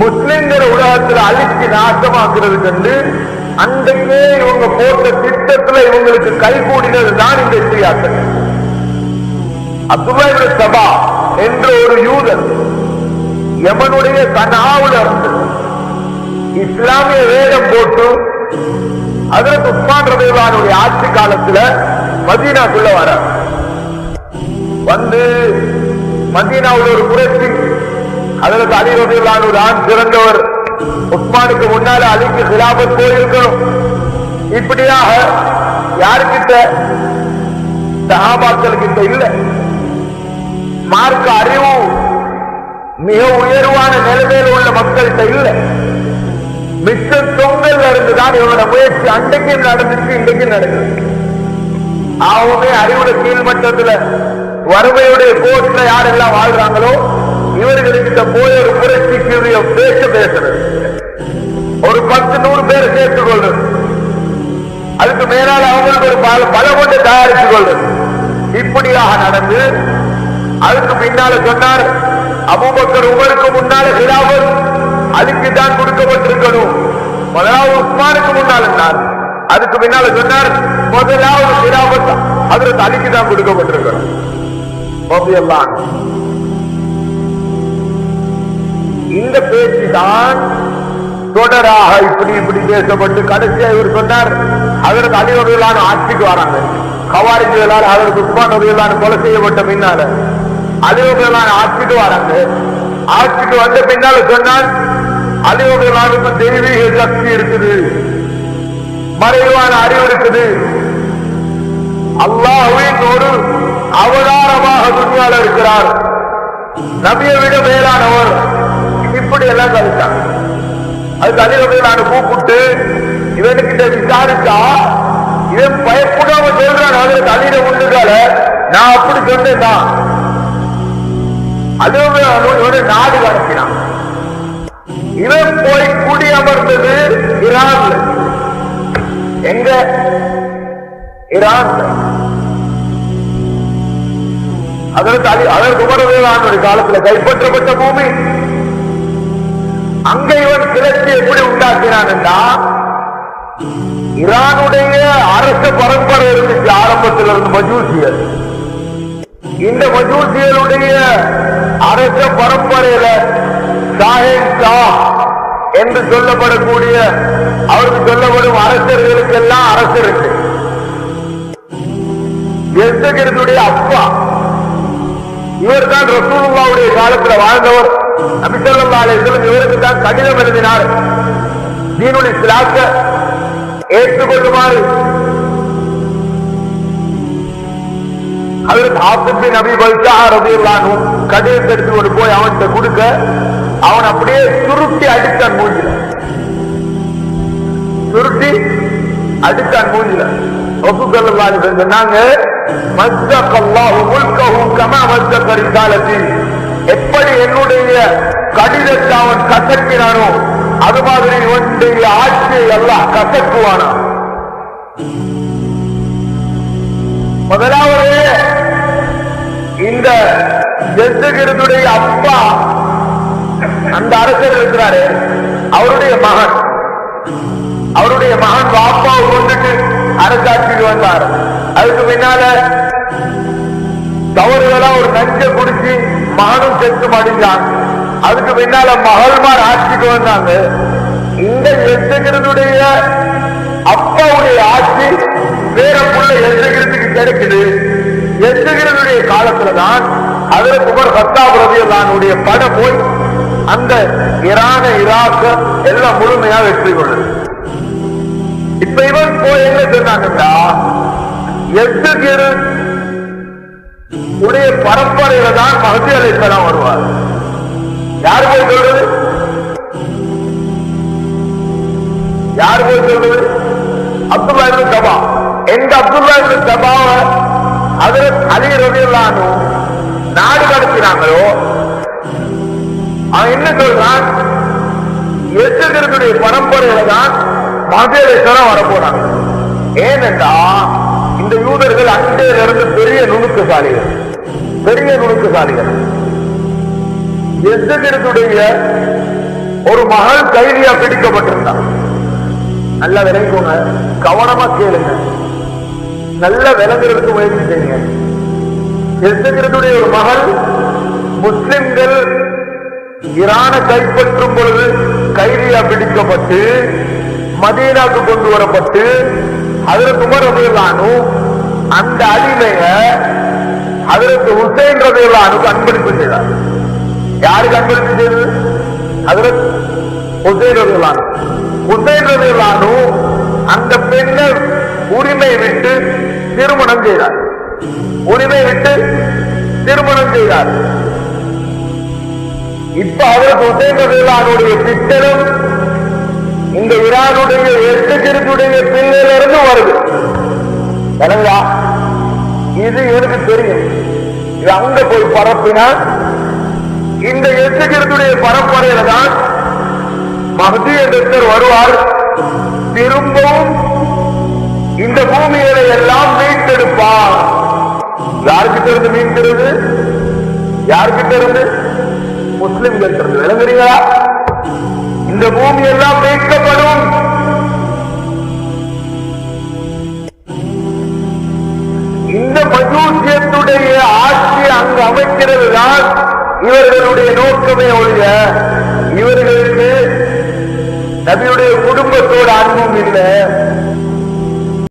முஸ்லிம்கிற உலகத்துல அழிச்சு நாசமாக்குறது கண்டு அன்றைக்கே இவங்க போட்ட திட்டத்துல இவங்களுக்கு கைகூடினது தான் இந்த இஸ்ரியாக்கள் அப்துல்லா சபா என்ற ஒரு யூதன் யமனுடைய கனாவுல இருந்து இஸ்லாமிய வேடம் போட்டு அதற்கு உஸ்மான் ரதேவானுடைய ஆட்சி காலத்துல மதீனாக்குள்ள வர வந்து மதீனாவுல ஒரு புரட்சி அதற்கு அலி ரபேவானு தான் சிறந்தவர். உஸ்மானுக்கு முன்னால அலிக்கு சிலாபத் போயிருக்கணும். இப்படியாக யாருக்கிட்ட சஹாபாக்கள் கிட்ட இல்ல. மார்க்க அறிவு மிக உயர்வான நிலைமையில் உள்ள மக்கள்கிட்ட இல்ல. மிச்ச தொங்கல் இருந்துதான் இவனோட முயற்சி அன்றைக்கும் நடந்திருக்கு இன்றைக்கும் நடக்குது. ஆகவே அறிவுட கீழ்மட்டத்துல வறுமையுடைய கோட்ல யாரெல்லாம் வாழ்றாங்களோ இவர்களுக்கிட்ட போய் ஒரு புரட்சிக்குரிய பேச பேசுறது. ஒரு பத்து நூறு பேரை சேர்த்துக் கொள்றது அதுக்கு மேலால் அவங்களுக்கு ஒரு பல பல கொண்டு தயாரித்துக் கொள்வது இப்படியாக நடந்து அதுக்கு பின்னால சொன்னார் அபுபக்கர் உமருக்கு முன்னால ஹிலாபத் அதுக்கு தான் கொடுக்கப்பட்டிருக்கணும். முதலாவது உஸ்மானுக்கு முன்னால் இருந்தார் அதுக்கு பின்னால சொன்னார் முதலாவது ஹிலாபத் அதற்கு அலிக்கு தான் கொடுக்கப்பட்டிருக்கணும். இந்த பேச்சு தான் தொடராக இப்படி இப்படி பேசப்பட்டு கடைசியா இவர் சொன்னார் அதற்கு அணிவர்களான ஆட்சிக்கு வராங்க. கவாரிஜிகளால் அதற்கு உஸ்மான் வகையிலான கொலை செய்யப்பட்ட பின்னால அழிவகையிலான ஆட்சிக்கு வராங்க. ஆட்சிக்கு வந்த பின்னால சொன்னால் அழிவகையிலானுக்கு தெய்வீக சக்தி இருக்குது. மறைவான அறிவு இருக்குது. அல்லாஹுவின் ஒரு அவதாரமாக துணியாளர் இருக்கிறார். நபியை விட மேலானவர். இப்படி எல்லாம் கழிச்சாங்க அது தலைவர்கள் நான் கூப்பிட்டு இவனுக்கிட்ட விசாரிச்சா இவன் பயப்படாம சொல்றான் அதுல தலையில உண்டுகால நான் அப்படி சொன்னேன் தான் அதுவும் இவனை நாடு கடத்தினான். இவன் போய் குடி அமர்ந்தது ஈரான்ல எங்க? ஈரான்ல அதற்கு அதற்கு உமரவேலானுடைய காலத்துல கைப்பற்றப்பட்ட பூமி. உண்டாக்கினான் என்றா ஈரானுடைய அரச பரம்பரை இருந்துச்சு ஆரம்பத்தில் இருந்து மஜூசியல். இந்த மஜூசியலுடைய அரச பரம்பரையில சாஹிப் ஷா என்று சொல்லப்படக்கூடிய அவருக்கு சொல்லப்படும் அரசர்களுக்கெல்லாம் அரசர் இருக்கு. எஸ்தகிரனுடைய அப்பா இவர் தான் ரசூலுல்லாவுடைய காலத்தில் வாழ்ந்தவர். நபிசல்லா அலிஸ்லம் இவருக்கு தான் கடிதம் எழுதினார். தீனுல் இஸ்லாத்த ஏற்றுக்கொள்ளுமாறு. அதற்கு ஆசிப்பின் நபி பல்சா ரபியுல்லானு கடிதத்தை எடுத்து கொண்டு போய் அவன்கிட்ட கொடுக்க அவன் அப்படியே சுருட்டி அடித்தான் மூஞ்சில. சுருட்டி அடித்தான் மூஞ்சில. ஒப்புக்கொள்ளலான்னு சொன்னாங்க மஸ்தகல்லாஹு முல்கஹு கமா எப்படி என்னுடைய கடிதத்தை அவன் கசக்கினானோ அது மாதிரி இவனுடைய ஆட்சியை எல்லாம் கசக்குவானா? முதலாவது இந்த ஜெத்துகிறதுடைய அப்பா அந்த அரசர் இருக்கிறாரு. அவருடைய மகன். அவருடைய மகன் பாப்பாவை கொண்டுட்டு அரசாட்சிக்கு வந்தார். அதுக்கு பின்னால தவறுகளா ஒரு நஞ்ச குடிச்சு மகனும் செத்து மடிஞ்சான். அதுக்கு பின்னால மகள்மார் ஆட்சிக்கு வந்தாங்க. இந்த எசுகிறதுடைய அப்பாவுடைய ஆட்சி வேற புள்ள எசுகிறதுக்கு கிடைக்குது. எசுகிறதுடைய காலத்துலதான் அதுல குமர் சத்தாப் ரவியல்லானுடைய படம் போய் அந்த இரான ஈராக்க எல்லாம் முழுமையா வெற்றி கொள்ளுது இப்ப இவன் போய் என்ன சொன்னாங்கடா எசுகிரு உடைய பரம்பரையில தான் மகதி அலைத்தலாம் வருவார். யார் போய் சொல்றது? யார் போய் சொல்றது? அப்துல்லா இருந்து சபா எந்த அப்துல்லா இருந்து சபாவை அதுல அலி ரவியல்லானு நாடு கடத்தினாங்களோ அவன் என்ன சொல்றான்? எசுகிறதுடைய பரம்பரையில தான் மகதேஸ்வரம் வரப்போறாங்க ஏனென்றா இந்த யூதர்கள் அண்டையில இருந்து பெரிய நுணுக்குசாலிகள். பெரிய நுணுக்கசாலிகள். எசுகிறதுடைய ஒரு மகள் கைதியா பிடிக்கப்பட்டிருந்தான். நல்லா விளைக்கோங்க கவனமா கேளுங்க. நல்லா விளங்குறதுக்கு முயற்சி செய்யுங்க. எஸ்தகிரதுடைய ஒரு மகள் முஸ்லிம்கள் ஈரானை கைப்பற்றும் பொழுது கைதியா பிடிக்கப்பட்டு மதீனாக்கு கொண்டு வரப்பட்டு அதற்கு உமர் ரபியுல்லானு அந்த அடிமைய அதற்கு ஹுசைன் ரபியுல்லானுக்கு அன்பளிப்பு செய்தார். யாருக்கு அன்பளிப்பு செய்தது? அதற்கு ஹுசைன் ரபியுல்லானு ஹுசைன் ரபியுல்லானு அந்த பெண்ணை உரிமை விட்டு திருமணம் செய்தார். உரிமை விட்டு திருமணம் செய்தார். இப்ப அவருக்கு ஹுசைன் ரபியுல்லானுடைய பித்தனும் இந்த ஈரானுடைய எட்டு திருத்துடைய பிள்ளையிலிருந்து வருது. விளங்குதா இது இவனுக்கு தெரியும். இது அங்க போய் பரப்பினா இந்த எட்டு பரம்பரையில தான் மகதி என்றர் வருவார். திரும்பவும் இந்த பூமியை எல்லாம் மீட்டெடுப்பார். யாருக்கிட்ட இருந்து மீட்கிறது யாருக்கிட்ட இருந்து? முஸ்லிம்கள் இருந்து. விளங்குறீங்களா இந்த பூமி எல்லாம் மீட்கப்படும். இந்த மஜூசியத்துடைய ஆட்சி அங்கு அமைக்கிறது தான் இவர்களுடைய நோக்கமே ஒழிய இவர்களுக்கு நபியுடைய குடும்பத்தோட அன்பும் இல்லை.